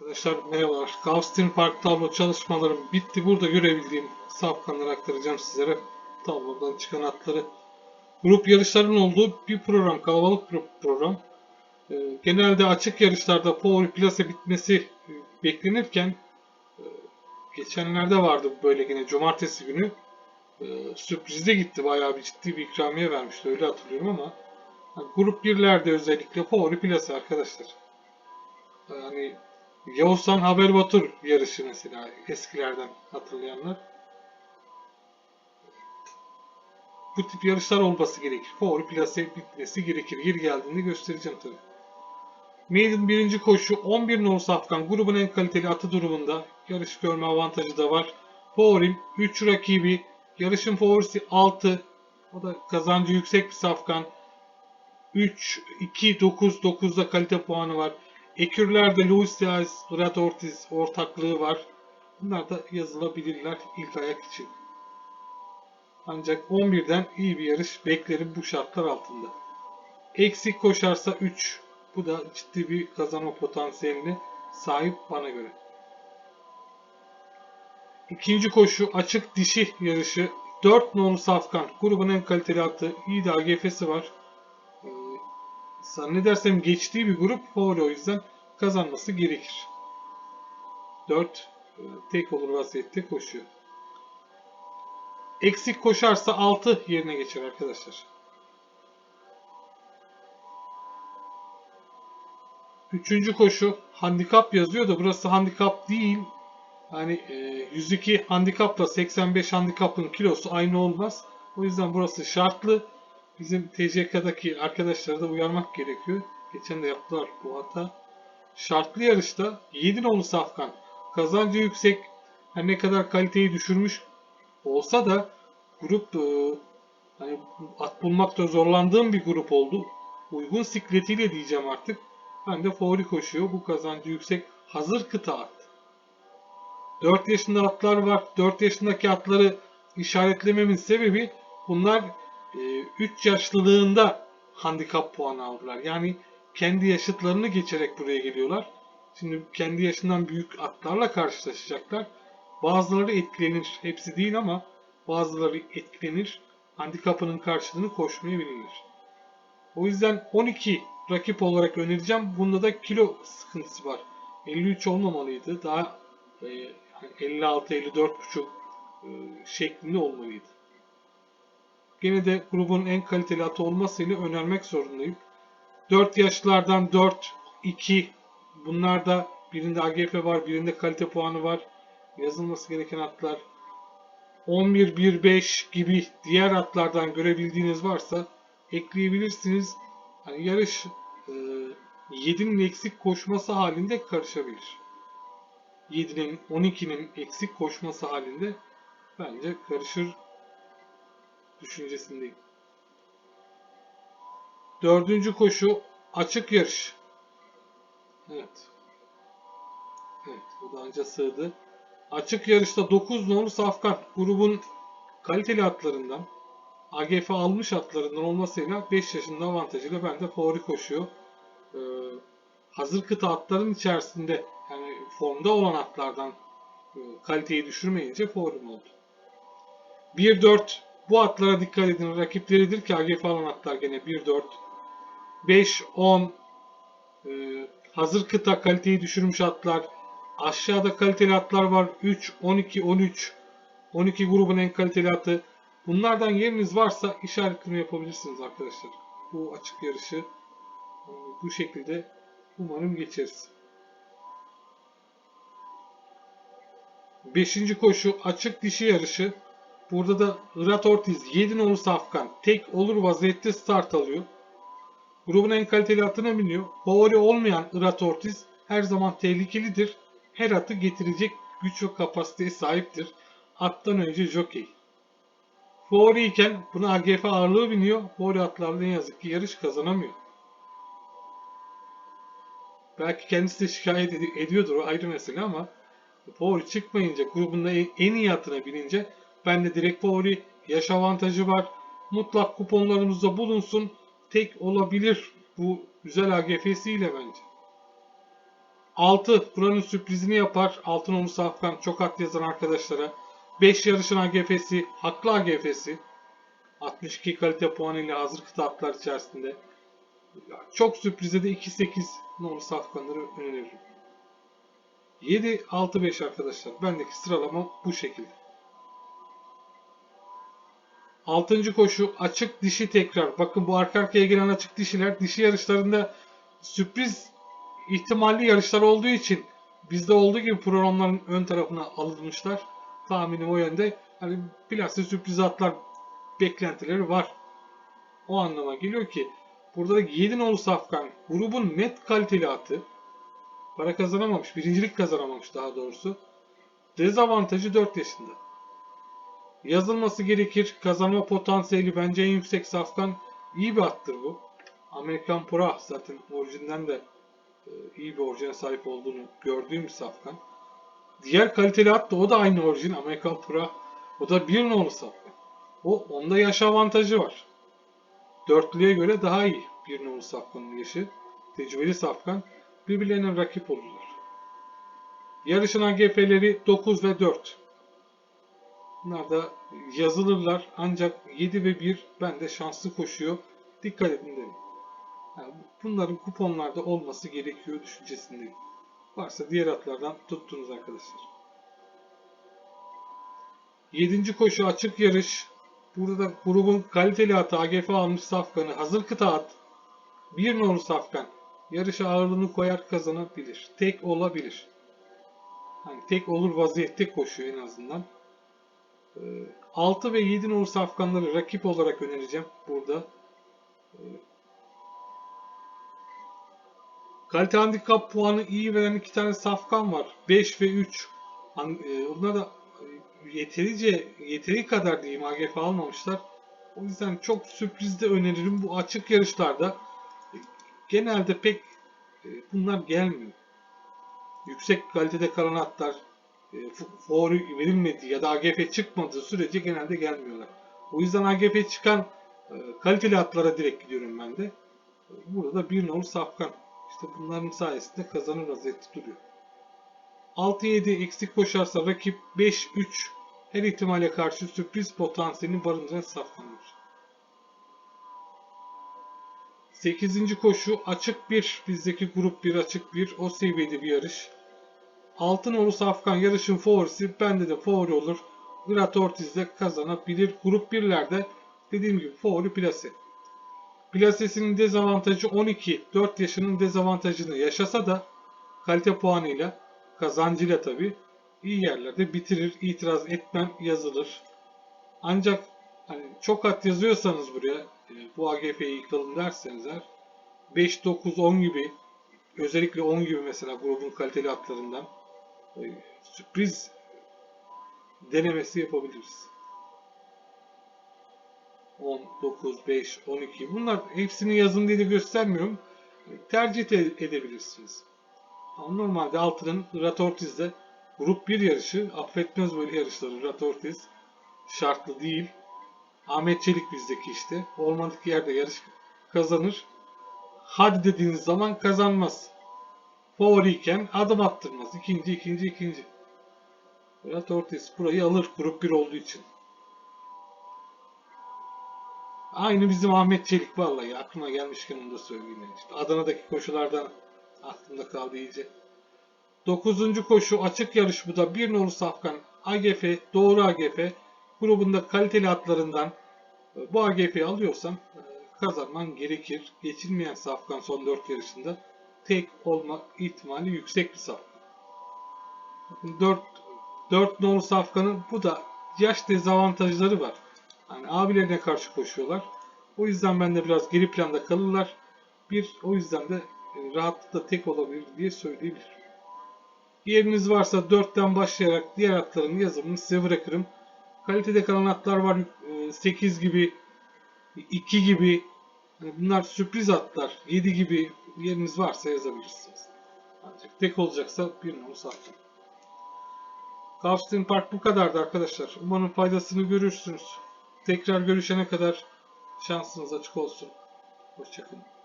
Arkadaşlar merhabalar. Gulfstream Park tablo çalışmalarım bitti. Burada görebildiğim safkanları aktaracağım sizlere. Tablodan çıkan atları. Grup yarışlarının olduğu bir program. Kalabalık bir program. Ee, genelde açık yarışlarda Power Plase bitmesi e, beklenirken e, geçenlerde vardı böyle yine cumartesi günü. E, sürprize gitti. Bayağı bir ciddi bir ikramiye vermişti. Öyle hatırlıyorum ama grup 1'lerde özellikle Power Plase arkadaşlar. Yani Yavuzhan Haber Batur yarışı mesela eskilerden hatırlayanlar. Bu tip yarışlar olması gerekir. Favori plase bitmesi gerekir. Yer geldiğinde göstereceğim tabi. Maiden birinci koşu 11 nolu safkan grubun en kaliteli atı durumunda. Yarış görme avantajı da var. Favorim 3 rakibi. Yarışın favorisi 6. O da kazancı yüksek bir safkan. 3, 2, 9, 9'da kalite puanı var. Ekürlerde Luis Diaz, Fırat Ortiz ortaklığı var. Bunlar da yazılabilirler ilk ayak için. Ancak 11'den iyi bir yarış beklerim bu şartlar altında. Eksik koşarsa 3. Bu da ciddi bir kazanma potansiyeline sahip bana göre. İkinci koşu açık dişi yarışı. 4 nolu Safkan. Grubun en kaliteli atı. İyi de AGF'si var. Zannedersem geçtiği bir grup favori o yüzden kazanması gerekir. 4 e, tek olur vaziyette koşuyor. Eksik koşarsa 6 yerine geçer arkadaşlar. Üçüncü koşu handikap yazıyor da burası handikap değil. Hani e, 102 handikapla 85 handikapın kilosu aynı olmaz. O yüzden burası şartlı. Bizim TCK'daki arkadaşları da uyarmak gerekiyor. Geçen de yaptılar bu hata. Şartlı yarışta 7 nolu safkan kazancı yüksek her ne kadar kaliteyi düşürmüş olsa da grup e, hani at bulmakta zorlandığım bir grup oldu. Uygun sikletiyle diyeceğim artık. Ben de favori koşuyor. Bu kazancı yüksek. Hazır kıta at. 4 yaşında atlar var. 4 yaşındaki atları işaretlememin sebebi bunlar 3 yaşlılığında handikap puanı aldılar. Yani kendi yaşıtlarını geçerek buraya geliyorlar. Şimdi kendi yaşından büyük atlarla karşılaşacaklar. Bazıları etkilenir. Hepsi değil ama bazıları etkilenir. Handikapının karşılığını koşmaya bilinir. O yüzden 12 rakip olarak önereceğim. Bunda da kilo sıkıntısı var. 53 olmamalıydı. Daha e, 56-54,5 e, şeklinde olmalıydı. Gene de grubun en kaliteli atı olmasıyla önermek zorundayım. 4 yaşlardan 4, 2 bunlarda birinde AGF var, birinde kalite puanı var. Yazılması gereken atlar 11, 1, 5 gibi diğer atlardan görebildiğiniz varsa ekleyebilirsiniz. Hani yarış e, 7'nin eksik koşması halinde karışabilir. 7'nin 12'nin eksik koşması halinde bence karışır düşüncesindeyim. Dördüncü koşu açık yarış. Evet. Evet bu da anca sığdı. Açık yarışta 9 nolu Safkan grubun kaliteli atlarından AGF almış atlarından olmasıyla 5 yaşında avantajıyla bende favori koşuyor. Ee, hazır kıta atların içerisinde yani formda olan atlardan e, kaliteyi düşürmeyince favorim oldu. 1-4 bu atlara dikkat edin. Rakipleridir ki AGF alan atlar gene 1-4. 5-10 e, hazır kıta kaliteyi düşürmüş atlar. Aşağıda kaliteli atlar var. 3, 12, 13. 12 grubun en kaliteli atı. Bunlardan yeriniz varsa işaretleme yapabilirsiniz arkadaşlar. Bu açık yarışı e, bu şekilde umarım geçeriz. Beşinci koşu açık dişi yarışı. Burada da Irat Ortiz 7 nolu Safkan tek olur vaziyette start alıyor. Grubun en kaliteli atına biniyor. Favori olmayan Irat Ortiz her zaman tehlikelidir. Her atı getirecek güç ve kapasiteye sahiptir. Attan önce jockey. Favori iken buna AGF ağırlığı biniyor. Favori atlarla ne yazık ki yarış kazanamıyor. Belki kendisi de şikayet ed- ediyordur o ayrı mesele ama favori çıkmayınca grubunda en iyi atına binince ben de direkt favori yaş avantajı var. Mutlak kuponlarımızda bulunsun. Tek olabilir bu güzel AGF'siyle bence. 6 buranın sürprizini yapar. Altın onu Safkan çok at yazan arkadaşlara. 5 yarışın AGF'si, haklı AGF'si. 62 kalite puanıyla hazır kıta atlar içerisinde. Çok sürprize de 2-8 nolu safkanları öneririm. 7-6-5 arkadaşlar. Bendeki sıralama bu şekilde. 6. koşu açık dişi tekrar. Bakın bu arka arkaya gelen açık dişiler dişi yarışlarında sürpriz ihtimalli yarışlar olduğu için bizde olduğu gibi programların ön tarafına alınmışlar. Tahminim o yönde. Hani bilhassa sürpriz atlar beklentileri var. O anlama geliyor ki burada 7 nolu safkan grubun net kaliteli atı para kazanamamış, birincilik kazanamamış daha doğrusu. Dezavantajı 4 yaşında. Yazılması gerekir. Kazanma potansiyeli bence en yüksek safkan. iyi bir attır bu. Amerikan Pro zaten orijinden de e, iyi bir orijine sahip olduğunu gördüğüm bir safkan. Diğer kaliteli at da o da aynı orijin Amerikan Pro. O da bir nolu safkan. O onda yaş avantajı var. Dörtlüye göre daha iyi bir nolu safkanın yaşı. Tecrübeli safkan birbirlerine rakip olurlar. Yarışın AGF'leri 9 ve 4. Bunlar da yazılırlar ancak 7 ve 1 bende şanslı koşuyor. Dikkat edin dedim. Yani bunların kuponlarda olması gerekiyor düşüncesindeyim. Varsa diğer atlardan tuttunuz arkadaşlar. 7. koşu açık yarış. Burada da grubun kaliteli atı AGF almış safkanı hazır kıta at. Bir nolu safkan. Yarışa ağırlığını koyar kazanabilir. Tek olabilir. Yani tek olur vaziyette koşuyor en azından. 6 ve 7 nolu safkanları rakip olarak önereceğim burada. Kalite handikap puanı iyi veren iki tane safkan var. 5 ve 3. Onlar da yeterince yeteri kadar diyeyim AGF almamışlar. O yüzden çok sürprizde öneririm bu açık yarışlarda. Genelde pek e, bunlar gelmiyor. Yüksek kalitede kalan atlar e, favori verilmediği ya da AGF çıkmadığı sürece genelde gelmiyorlar. O yüzden AGF çıkan e, kaliteli atlara direkt gidiyorum ben de. Burada da bir nolu safkan. İşte bunların sayesinde kazanır vaziyette duruyor. 6-7 eksik koşarsa rakip 5-3 her ihtimale karşı sürpriz potansiyelini barındıran safkanlar. 8. koşu açık bir bizdeki grup 1 açık bir o seviyede bir yarış. Altın Oru Safkan yarışın favorisi bende de favori olur. Grat Ortiz'de kazanabilir. Grup 1'lerde dediğim gibi favori plase. Plasesinin dezavantajı 12. 4 yaşının dezavantajını yaşasa da kalite puanıyla kazancıyla tabi iyi yerlerde bitirir. İtiraz etmem yazılır. Ancak hani çok at yazıyorsanız buraya e, bu AGF'yi yıkalım derseniz eğer 5, 9, 10 gibi özellikle 10 gibi mesela grubun kaliteli atlarından sürpriz denemesi yapabiliriz. 10, 9, 5, 12 bunlar hepsini yazın diye göstermiyorum. Tercih edebilirsiniz. Normalde altının Rat Ortiz'de grup 1 yarışı affetmez böyle yarışları Rat şartlı değil. Ahmet Çelik bizdeki işte. Olmadık yerde yarış kazanır. Hadi dediğiniz zaman kazanmaz. Favoriyken adım attırmaz. İkinci, ikinci, ikinci. Murat Ortiz burayı alır grup 1 olduğu için. Aynı bizim Ahmet Çelik vallahi aklıma gelmişken onu da söyleyeyim. İşte Adana'daki koşulardan aklımda kaldı iyice. Dokuzuncu koşu açık yarış bu da. Bir nolu safkan AGF, doğru AGF grubunda kaliteli atlarından bu AGF'yi alıyorsan e, kazanman gerekir. Geçilmeyen safkan son 4 yarışında tek olma ihtimali yüksek bir safkan. 4 4 nolu safkanın bu da yaş dezavantajları var. Yani abilerine karşı koşuyorlar. O yüzden ben de biraz geri planda kalırlar. Bir o yüzden de rahatlıkla tek olabilir diye söyleyebilirim. Yeriniz varsa 4'ten başlayarak diğer atların yazımını size bırakırım. Kalitede kalan atlar var. 8 e, gibi, 2 gibi. Bunlar sürpriz atlar. 7 gibi yeriniz varsa yazabilirsiniz. Ancak tek olacaksa bir nolu satın. Gulfstream Park bu kadardı arkadaşlar. Umarım faydasını görürsünüz. Tekrar görüşene kadar şansınız açık olsun. Hoşçakalın.